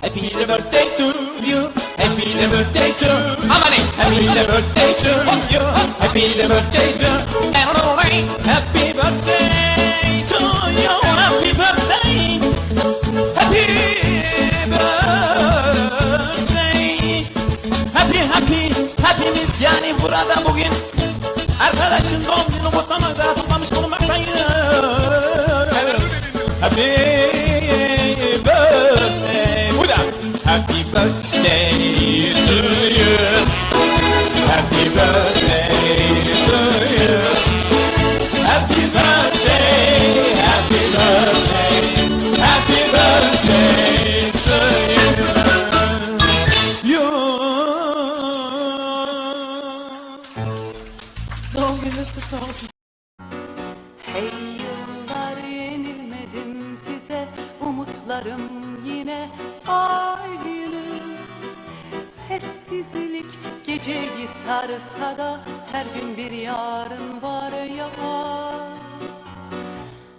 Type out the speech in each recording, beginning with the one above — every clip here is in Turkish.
Happy the birthday to you. Happy the birthday to Amani. Happy the birthday to you. Happy the birthday to everybody. Happy birthday to you. Happy birthday. Happy birthday. Happy happy happy'miz yani burada bugün arkadaşın doğum günü kutlamakta toplamış bulunmaktayız. Happy birthday to you. Happy birthday to you. Happy birthday, happy birthday, happy birthday to you. You. Doğum gününüz. Hey yıllar yenilmedim size Umutlarım yine aynı Sessizlik geceyi sarsa da Her gün bir yarın var ya.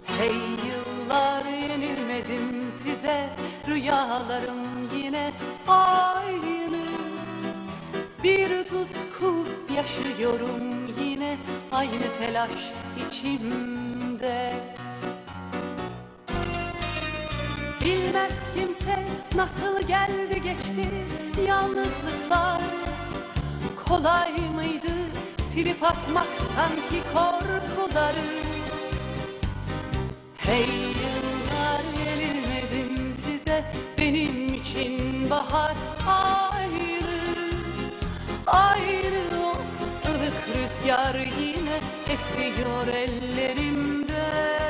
Hey yıllar yenilmedim size Rüyalarım yine aynı. Bir tutku yaşıyorum yine aynı telaş içimde Bilmez kimse nasıl geldi geçti. Yalnızlıklar Kolay mıydı silip atmak sanki korkuları? Hey yıllar yenilmedim size benim için bahar ayrı. Ayrı o ılık rüzgar yine esiyor ellerimde